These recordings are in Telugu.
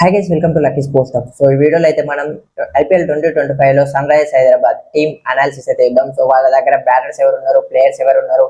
Hi guys welcome to lucky sports hub so ఈ వీడియోలో అయితే మనం ఐపీఎల్ ట్వంటీ ట్వంటీ ఫైవ్లో sun Risers Hyderabad team analysis అయితే ఇద్దాం. సో వాళ్ళ దగ్గర బ్యాటర్స్ ఎవరు ఉన్నారు ప్లేయర్స్ ఎవరు ఉన్నారు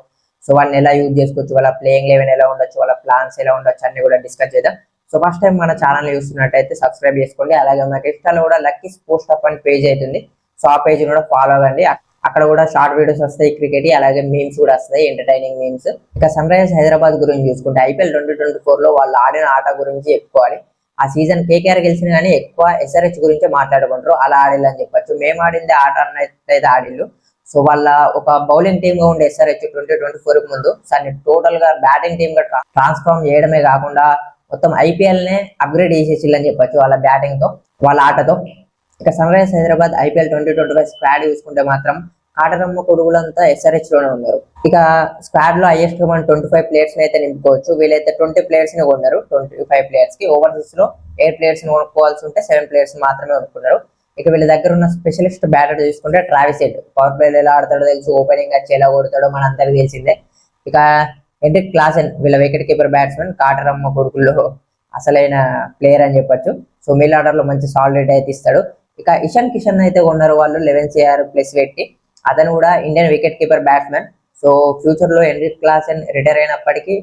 సో వాళ్ళని ఎలా యూజ్ చేసుకోవచ్చు? వాళ్ళ ప్లేయింగ్ లెవెన్ ఎలా ఉండొచ్చు? వాళ్ళ ప్లాన్స్ ఎలా ఉండొచ్చు? అన్ని కూడా డిస్కస్ చేద్దాం. సో ఫస్ట్ టైం మన ఛానల్ చూస్తున్నట్టయితే సబ్స్క్రైబ్ చేసుకోండి. అలాగే మనకి ఇష్టాలు కూడా లక్కీ స్పోర్ట్స్ హబ్ అని పేజ్ అవుతుంది సో ఆ పేజ్ కూడా ఫాలో అవ్వండి. అక్కడ కూడా షార్ట్ వీడియోస్ వస్తాయి క్రికెట్ అలాగే మీమ్స్ కూడా వస్తాయి ఎంటర్టైనింగ్ మీమ్స్ ఇక సన్ రైజర్స్ హైదరాబాద్ గురించి చూసుకుంటే ఐపీఎల్ ట్వంటీ ట్వంటీ ఫోర్లో వాళ్ళు ఆడిన ఆట గురించి చెప్పుకోవాలి. ఆ సీజన్ కేకేఆర్ గెలిచిన కానీ ఎక్కువ ఎస్ఆర్హెచ్ గురించి మాట్లాడుకుంటారు. అలా ఆడిల్లు అని చెప్పొచ్చు. మేము ఆడింది ఆట అయితే ఆడిల్లు. సో వాళ్ళ ఒక బౌలింగ్ టీమ్గా ఉండే ఎస్ఆర్హెచ్ ట్వంటీ ట్వంటీ ఫోర్కి ముందు. దాన్ని టోటల్గా బ్యాటింగ్ టీమ్గా ట్రాన్స్ఫార్మ్ చేయడమే కాకుండా మొత్తం ఐపీఎల్ నే అప్గ్రేడ్ అని చెప్పొచ్చు వాళ్ళ బ్యాటింగ్తో వాళ్ళ ఆటతో. ఇక Sunrisers Hyderabad IPL twenty twenty five squad చూసుకుంటే మాత్రం ఆటరమ్మ కొడుకులంతా ఎస్ఆర్హెచ్లోనే ఉన్నారు. ఇక స్క్వాడ్లో హైయెస్ట్గా మనం ట్వంటీ ఫైవ్ ప్లేయర్స్ అయితే నింపుకోవచ్చు. వీళ్ళైతే ట్వంటీ ప్లేయర్స్ని కొన్నారు. ట్వంటీ ఫైవ్ ప్లేయర్స్కి ఓవర్సీస్లో ఎయిట్ ప్లేయర్స్ని కొనుక్కోవాల్సి ఉంటే సెవెన్ ప్లేయర్స్ మాత్రమే కొనుక్కున్నారు. ఇక వీళ్ళ దగ్గర ఉన్న స్పెషలిస్ట్ బ్యాటర్ చూసుకుంటే ట్రావెల్ హెడ్. పవర్ ప్లేయర్ ఎలా ఆడతాడో తెలుసు. ఓపెనింగ్ వచ్చి ఎలా కొడతాడో మన అందరికి తెలిసిందే. ఇక హెండ్రిక్ క్లాసెన్ వీళ్ళ వికెట్ కీపర్ బ్యాట్స్మెన్ కాటరమ్మ కొడుకుల్లో అసలైన ప్లేయర్ అని చెప్పొచ్చు. సో మిల్ ఆర్డర్లో మంచి సాలిడ్ అయితే ఇస్తాడు. ఇక ఇషాన్ కిషన్ అయితే కొన్నారు వాళ్ళు. లెవెన్ సిఆర్ ప్లస్ పెట్టి. అతను కూడా Indian wicket keeper batsmen so ఫ్యూచర్లో హెన్రిక్ క్లాసెన్ రిటైర్ అయినప్పటికీ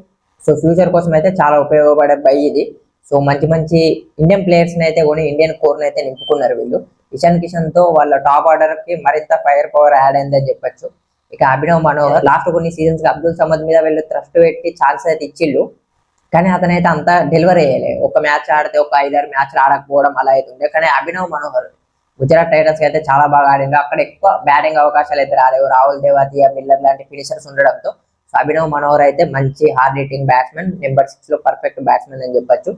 సో ఫ్యూచర్ కోసం అయితే చాలా ఉపయోగపడే బై ఇది. సో మంచి మంచి ఇండియన్ ప్లేయర్స్ అయితే కొని ఇండియన్ కోర్ అయితే నింపుకున్నారు వీళ్ళు. ఇషాన్ కిషన్తో వాళ్ళ టాప్ ఆర్డర్కి మరింత ఫైర్ పవర్ యాడ్ అయిందని చెప్పొచ్చు. ఇక అభినవ్ మనోహర్ లాస్ట్ కొన్ని సీజన్స్కి అబ్దుల్ సమద్ మీద వీళ్ళు థ్రస్ట్ పెట్టి ఛాన్స్ అయితే ఇచ్చిళ్ళు. కానీ అతనైతే అంత డెలివరీ అయ్యలే. ఒక మ్యాచ్ ఆడితే ఒక ఐదారు మ్యాచ్లు ఆడకపోవడం అలా అవుతుండే కానీ అభినవ్ మనోహర్ గుజరాత్ టైటన్స్కి అయితే చాలా బాగా ఆడిండు అక్కడ ఎక్కువ బ్యాటింగ్ అవకాశాలు అయితే రాలేవు. రాహుల్ దేవాతియా మిల్లర్ లాంటి ఫినిషర్స్ ఉండడంతో సో అభినవ్ మనోహర్ అయితే మంచి హార్డ్ హిట్టింగ్ బ్యాట్స్మెన్ నెంబర్ సిక్స్లో పర్ఫెక్ట్ బ్యాట్స్మెన్ అని చెప్పొచ్చు.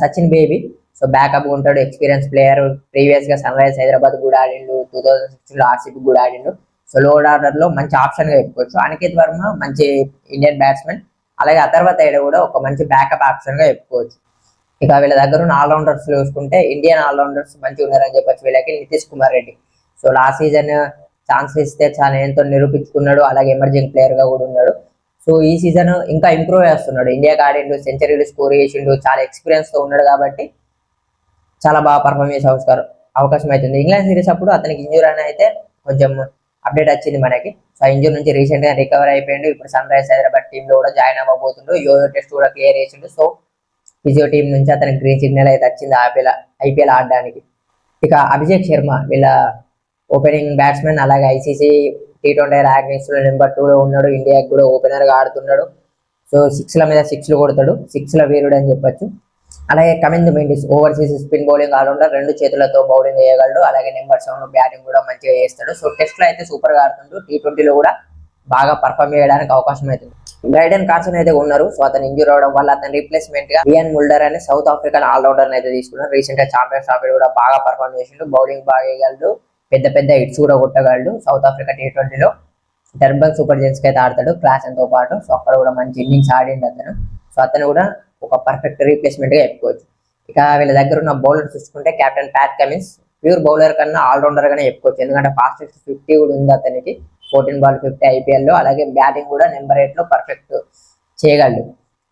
సచిన్ బేబీ సో బ్యాకప్ ఉంటాడు ఎక్స్పీరియన్స్ ప్లేయర్ ప్రీవియస్గా సన్ రైజర్స్ హైదరాబాద్ కూడా ఆడిండు. టూ థౌసండ్ సిక్స్టీన్లో ఆర్సీబీ కూడా ఆడిండు. సో లోడ్ ఆర్డర్లో మంచి ఆప్షన్గా చెప్పుకోవచ్చు. అనికేత్ వర్మ మంచి ఇండియన్ బ్యాట్స్మెన్ అలాగే అతర్వత తైడ కూడా ఒక మంచి బ్యాకప్ ఆప్షన్గా చెప్పుకోవచ్చు. ఇక వీళ్ళ దగ్గర ఉన్న ఆల్రౌండర్స్ చూసుకుంటే ఇండియన్ ఆల్రౌండర్స్ మంచిగా ఉన్నారని చెప్పొచ్చు. వీళ్ళకి Nitish Kumar Reddy. So last season chance ఇస్తే చాలా ఎంతో నిరూపించుకున్నాడు. అలాగే ఎమర్జింగ్ ప్లేయర్గా కూడా ఉన్నాడు. సో ఈ సీజన్ ఇంకా ఇంప్రూవ్ చేస్తున్నాడు. ఇండియాకి ఆడిండు సెంచరీలు స్కోర్ చేసిండు చాలా ఎక్స్పీరియన్స్తో ఉన్నాడు కాబట్టి చాలా బాగా పర్ఫామ్ చేసే అవసరం అవకాశం అవుతుంది ఇంగ్లాండ్ సిరీస్ అప్పుడు అతనికి ఇంజూర్ అని అయితే కొంచెం అప్డేట్ వచ్చింది మనకి. సో ఇంజూర్ నుంచి రీసెంట్గా రికవర్ అయిపోయిండు. ఇప్పుడు సన్ రైజర్స్ హైదరాబాద్ టీమ్లో కూడా జాయిన్ అవ్వబోతుండు. యోయో టెస్ట్ కూడా క్లియర్ చేసిండు. సో ఫిజియో టీం నుంచి అతనికి గ్రీన్ సిగ్నల్ అయితే వచ్చింది ఐపీఎల్ ఐపీఎల్ ఆడడానికి. ఇక అభిషేక్ శర్మ వీళ్ళ ఓపెనింగ్ బ్యాట్స్మెన్ అలాగే ఐసీసీ టీ ట్వంటీ ర్యాంకింగ్స్లో నెంబర్ టూ లో ఉన్నాడు. ఇండియాకి కూడా ఓపెనర్గా ఆడుతున్నాడు. సో సిక్స్ ల మీద సిక్స్లు కొడతాడు. సిక్స్ ల వీరుడు అని చెప్పొచ్చు. అలాగే Kamindu Mendis overseas spin bowling all-rounder రెండు చేతులతో బౌలింగ్ వేయగలడు. అలాగే నెంబర్ సెవెన్ బ్యాటింగ్ కూడా మంచిగా చేస్తాడు సో టెస్ట్లో అయితే సూపర్గా ఆడుతుండు. టీ ట్వంటీలో కూడా బాగా పర్ఫామ్ చేయడానికి అవకాశం అవుతుంది గైడెన్ కార్సన్ అయితే ఉన్నారు. సో అతను ఇంజూర్ అవడం వల్ల అతని రీప్లేస్మెంట్గా ఇయన్ ముల్డర్ అనే సౌత్ ఆఫ్రికన్ ఆల్రౌండర్ అయితే తీసుకున్నారు. రీసెంట్గా ఛాంపియన్స్ ట్రాఫీ కూడా బాగా పర్ఫామ్ చేసిండు. బౌలింగ్ బాగా వేయగలడు పెద్ద పెద్ద హిట్స్ కూడా కొట్టగలడు. సౌత్ ఆఫ్రికా టీ ట్వంటీలో టర్బన్ సూపర్ జెంట్స్కి అయితే ఆడతాడు. క్లాసన్తో పాటు. సో అక్కడ కూడా మంచి ఇన్నింగ్స్ ఆడిండు అతను. సో అతను కూడా ఒక పర్ఫెక్ట్ రీప్లేస్మెంట్గా చెప్పుకోవచ్చు. ఇక వీళ్ళ దగ్గర ఉన్న బౌలర్ చూసుకుంటే captain Pat Cummins pure bowler కన్నా ఆల్రౌండర్ గానే చెప్పుకోవచ్చు. ఎందుకంటే ఫాస్టెస్ట్ ఫిఫ్టీ కూడా ఉంది అతనికి. ఫోర్టీన్ బాల్ ఫిఫ్టీ ఐపీఎల్లో అలాగే బ్యాటింగ్ కూడా నెంబర్ ఎయిట్లో పర్ఫెక్ట్ చేయగలడు.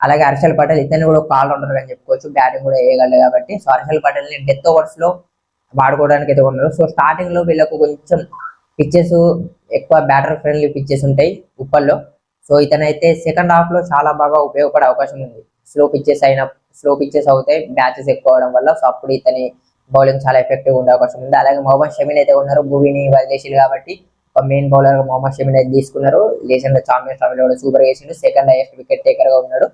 అలాగే హర్షల్ పటేల్ ఇతను కూడా ఒక ఆల్రౌండర్ అని చెప్పుకోవచ్చు. బ్యాటింగ్ కూడా వేయగలడు కాబట్టి. సో హర్షల్ పటేల్ని డెత్ ఓవర్స్లో వాడుకోవడానికి అయితే ఉన్నారు సో స్టార్టింగ్లో వీళ్ళకు కొంచెం పిచ్చెస్ ఎక్కువ బ్యాటర్ ఫ్రెండ్లీ పిచ్చెస్ ఉంటాయి ఉప్పల్లో. సో ఇతనైతే సెకండ్ హాఫ్లో చాలా బాగా ఉపయోగపడే అవకాశం ఉంది. స్లో పిచ్చెస్ అయిన స్లో పిచ్చెస్ అవుతాయి. బ్యాచెస్ ఎక్కువ అవడం వల్ల. సో అప్పుడు ఇతని బౌలింగ్ చాలా ఎఫెక్టివ్ ఉండే అవకాశం ఉంది. అలాగే మొహమ్మద్ షమీన్ అయితే ఉన్నారు. భూమిని వదిలేసిండు కాబట్టి మెయిన్ బౌలర్గా మొహమ్మద్ షమీన్ అయితే తీసుకున్నారు. రీసెంట్గా ఛాంపియన్స్ ట్రాఫీలో కూడా సూపర్ చేసిండు. సెకండ్ హైయెస్ట్ వికెట్ టేకర్గా ఉన్నాడు.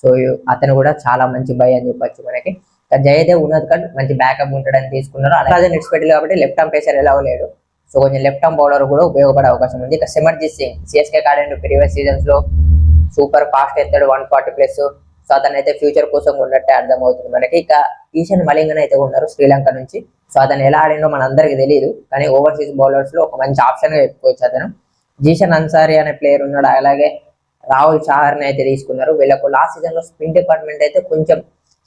సో అతను కూడా చాలా మంచి బై అని చెప్పొచ్చు మనకి. జయదేవ్ ఉన్నది కానీ మంచి బ్యాకప్ ఉంటాడని తీసుకున్నారు. అలాగే నెట్స్ పెట్టారు కాబట్టి లెఫ్ట్ ఆర్మ్ పేసర్ ఎలా లేడు సో కొంచెం లెఫ్ట్ ఆర్మ్ బౌలర్ కూడా ఉపయోగపడే అవకాశం ఉంది. ఇక సిమర్జీత్ సింగ్ సిఎస్కే ఆడండి ప్రీవియస్ సీజన్స్లో సూపర్ ఫాస్ట్ ఎత్తాడు. వన్ ఫార్టీ ప్లస్ సో అతను అయితే ఫ్యూచర్ కోసం ఉన్నట్టే అర్థమవుతుంది మనకి. ఇక ఈశాన్ మలింగన్ అయితే ఉన్నారు శ్రీలంక నుంచి. సో అతను ఎలా ఆడిండో మన అందరికి తెలియదు కానీ ఓవర్సీస్ బౌలర్స్లో ఒక మంచి ఆప్షన్గా చెప్పుకోవచ్చు అతను. జీషన్ అన్సారీ అనే ప్లేయర్ ఉన్నాడు. అలాగే రాహుల్ చాహర్ని అయితే తీసుకున్నారు. వీళ్ళకు లాస్ట్ సీజన్లో స్పిన్ డిపార్ట్మెంట్ అయితే కొంచెం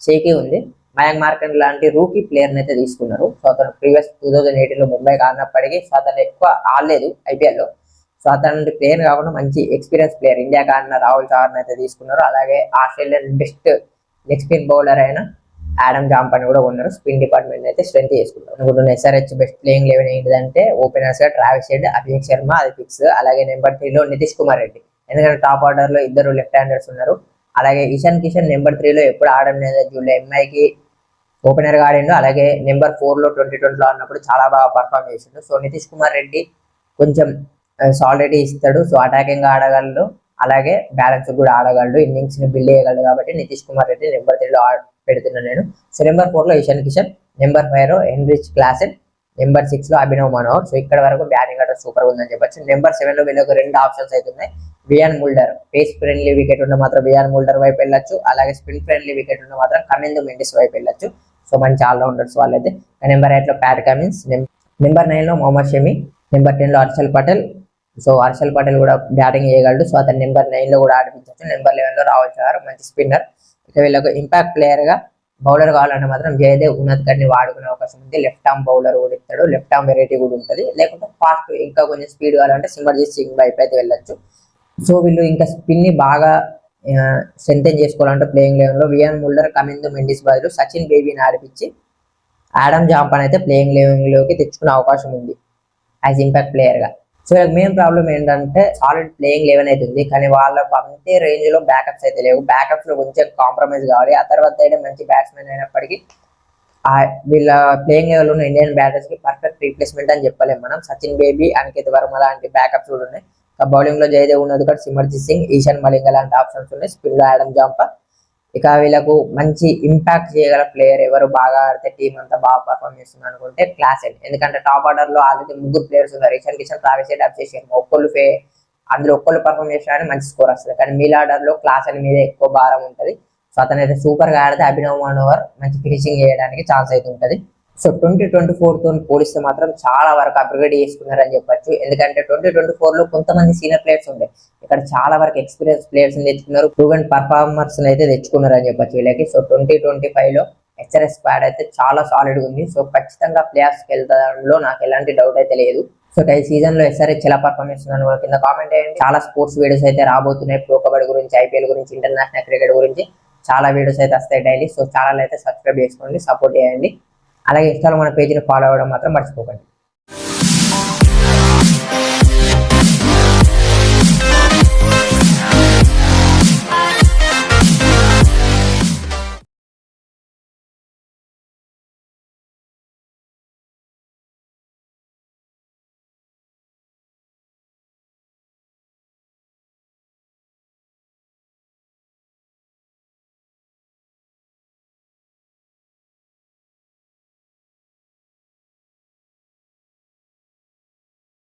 షేకీ ఉంది. మయాంక్ మార్కెట్ లాంటి రూకీ ప్లేయర్ని అయితే తీసుకున్నారు. సో అతను ప్రీవియస్ టూ థౌసండ్ ఎయిటీన్లో ముంబైకి ఆడినప్పటికీ సో అతను ఎక్కువ ఆడలేదు ఐపీఎల్లో. సో అతను ప్లేయర్ కాకుండా మంచి ఎక్స్పీరియన్స్ ప్లేయర్ ఇండియాకి ఆడిన రాహుల్ చాహర్ అయితే తీసుకున్నారు. అలాగే Australian best leg spin bowler అయిన ఆడమ్ జాంప్ కూడా ఉన్నారు స్పిన్ డిపార్ట్మెంట్ అయితే స్ట్రెంత్ చేసుకున్నారు అనుకుంటున్న ఎస్ఆర్హెచ్ బెస్ట్ ప్లేయింగ్ లెవెన్ ఏంటిదంటే ఓపెనర్స్గా ట్రావిస్ హెడ్ అభిషేక్ శర్మ అది ఫిక్స్ అలాగే నెంబర్ త్రీలో నితీష్ కుమార్ రెడ్డి. ఎందుకంటే టాప్ ఆర్డర్లో ఇద్దరు లెఫ్ట్ హ్యాండర్స్ ఉన్నారు. అలాగే ఇషాన్ కిషన్ నెంబర్ త్రీలో ఎప్పుడు ఆడడం లేదు. జూలై ఎంఐకి ఓపెనర్గా ఆడిండు అలాగే నెంబర్ ఫోర్లో ట్వంటీ ట్వంటీలో ఆడినప్పుడు చాలా బాగా పర్ఫామ్ చేసిండు. సో నితీష్ కుమార్ రెడ్డి కొంచెం సాలిడిటీ ఇస్తాడు. సో అటాకింగ్ ఆడగలడు. అలాగే బ్యాలెన్స్ కూడా ఆడగలడు. ఇన్నింగ్స్ని బిల్డ్ చేయగలడు కాబట్టి నితీష్ కుమార్ రెడ్డి నెంబర్ త్రీలో పెడుతున్నాను నేను. సో నెంబర్ ఫోర్లో ఇషాన్ కిషన్ నెంబర్ ఫైవ్లో ఎన్రిచ్ క్లాసెన్ నెంబర్ సిక్స్లో అభినవ్ మనోహర్ సో ఇక్కడ వరకు బ్యాటింగ్ అట్లా సూపర్ ఉందని చెప్పొచ్చు. నెంబర్ సెవెన్లో వీళ్ళకి రెండు ఆప్షన్స్ అయితే ఉన్నాయి. Wiaan Mulder pace friendly wicket ఉన్న మాత్రం వియాన్ ముల్డర్ వైపు వెళ్ళొచ్చు. అలాగే స్పిన్ ఫ్రెండ్లీ వికెట్ ఉన్న మాత్రం కమిందు మెండిస్ వైపు వెళ్ళొచ్చు. సో మంచి ఆల్రౌండర్స్ వాళ్ళైతే. నెంబర్ ఎయిట్లో ప్యాట్ కమిన్స్ నెంబర్ నైన్లో మొహమ్మద్ షమి నెంబర్ టెన్లో హర్షల్ పటేల్ సో హర్షల్ పటేల్ కూడా బ్యాటింగ్ చేయగలడు. సో అతను నెంబర్ నైన్లో కూడా ఆడిపించవచ్చు నెంబర్ లెవెన్లో రాహుల్ మంచి స్పిన్నర్. ఇక వీళ్ళకు ఇంపాక్ట్ ప్లేయర్గా బౌలర్ కావాలంటే మాత్రం జయదేవ్ ఉన్నత్ గారిని వాడుకునే అవకాశం ఉంది. లెఫ్ట్ ఆర్మ్ బౌలర్ కూడా ఇస్తాడు. లెఫ్ట్ ఆర్మ్ వెరైటీ కూడా ఉంటుంది. లేకుంటే ఫాస్ట్ ఇంకా కొంచెం స్పీడ్ కావాలంటే సిమర్జీత్ సింగ్ వైపు అయితే వెళ్ళొచ్చు. సో వీళ్ళు ఇంకా స్పిన్ని బాగా స్ట్రెంథెన్ చేసుకోవాలంటే ప్లేయింగ్ లెవెన్లో వియాన్ ముల్లర్ కమిందు మెండిస్ బదులు సచిన్ బేబీని ఆడిపించి ఆడమ్ జాంపాన్ అయితే ప్లేయింగ్ లెవెన్లోకి తెచ్చుకునే అవకాశం ఉంది. యాజ్ ఇంపాక్ట్ ప్లేయర్గా. సో మెయిన్ ప్రాబ్లం ఏంటంటే సాలిడ్ ప్లేయింగ్ లెవెన్ అవుతుంది ఉంది. కానీ వాళ్ళకు అంతే రేంజ్లో బ్యాకప్స్ అయితే లేవు. బ్యాకప్స్లో కొంచెం కాంప్రమైజ్ కావాలి. ఆ తర్వాత అయితే మంచి బ్యాట్స్మెన్ అయినప్పటికీ వీళ్ళ ప్లేయింగ్ లెవెల్ ఉన్న ఇండియన్ బ్యాటర్స్కి పర్ఫెక్ట్ రీప్లేస్మెంట్ అని చెప్పలేము మనం. సచిన్ బేబీ అంకిత్ వర్మ లాంటి బ్యాకప్స్ కూడా ఉన్నాయి. బౌలింగ్లో జయదేవ్ ఉన్నది కూడా సిమర్జిత్ సింగ్ ఈశాన్ మలింగ లాంటి ఆప్షన్స్ ఉన్నాయి. స్పిన్లో ఆడమ్ జాంపర్ ఇక వీళ్ళకు మంచి ఇంపాక్ట్ చేయగల ప్లేయర్ ఎవరు? బాగా ఆడితే టీం అంతా బాగా పర్ఫామ్ చేస్తుంది అనుకుంటే క్లాస్ ఎందుకంటే టాప్ ఆర్డర్లో ఆల్రెడీ ముగ్గురు ప్లేయర్స్ ఉన్నారు. ఇషాన్ కిషన్ ట్రావిస్ చేసి అభిషేక్ శర్మ ఒక్కళ్ళు ఫే అందులో ఒక్కళ్ళు పర్ఫామ్ చేసినా మంచి స్కోర్ వస్తుంది. కానీ మీల్ ఆర్డర్లో క్లాస్ అని మీద ఎక్కువ భారం ఉంటుంది. సో అతను అయితే సూపర్గా ఆడితే అభినవ్ మనోవర్ మంచి ఫినిషింగ్ చేయడానికి ఛాన్స్ అయితే ఉంటుంది. సో ట్వంటీ ట్వంటీ ఫోర్తో పోలిస్తే మాత్రం చాలా వరకు అప్గ్రేడ్ చేసుకున్నారని చెప్పొచ్చు. ఎందుకంటే ట్వంటీ ట్వంటీ ఫోర్లో కొంతమంది సీనియర్ ప్లేయర్స్ ఉండే. ఇక్కడ చాలా వరకు ఎక్స్పీరియన్స్ ప్లేయర్స్ తెచ్చుకున్నారు. ప్రూవెన్ పర్ఫార్మర్స్ అయితే తెచ్చుకున్నారని చెప్పొచ్చు వీళ్ళకి. సో ట్వంటీ ట్వంటీ ఫైవ్లో హెచ్ఆర్ఎస్ స్క్వాడ్ అయితే చాలా సాలిడ్ ఉంది. సో ఖచ్చితంగా ప్లేయర్స్కి వెళ్తాలో నాకు ఎలాంటి డౌట్ అయితే లేదు. సో ఈ సీజన్లో ఎస్ఆర్ఎస్ ఎలా పర్ఫార్మెన్స్ ఉందని కూడా కింద కామెంట్ చేయండి. చాలా స్పోర్ట్స్ వీడియోస్ అయితే రాబోతున్నాయి. ప్రో కబడ్డీ గురించి ఐపీఎల్ గురించి ఇంటర్నేషనల్ క్రికెట్ గురించి చాలా వీడియోస్ అయితే వస్తాయి డైలీ సో ఛానల్ అయితే సబ్స్క్రైబ్ చేసుకోండి సపోర్ట్ చేయండి. అలాగే ఇన్స్టాలో మన పేజీని ఫాలో అవ్వడం మాత్రం మర్చిపోకండి.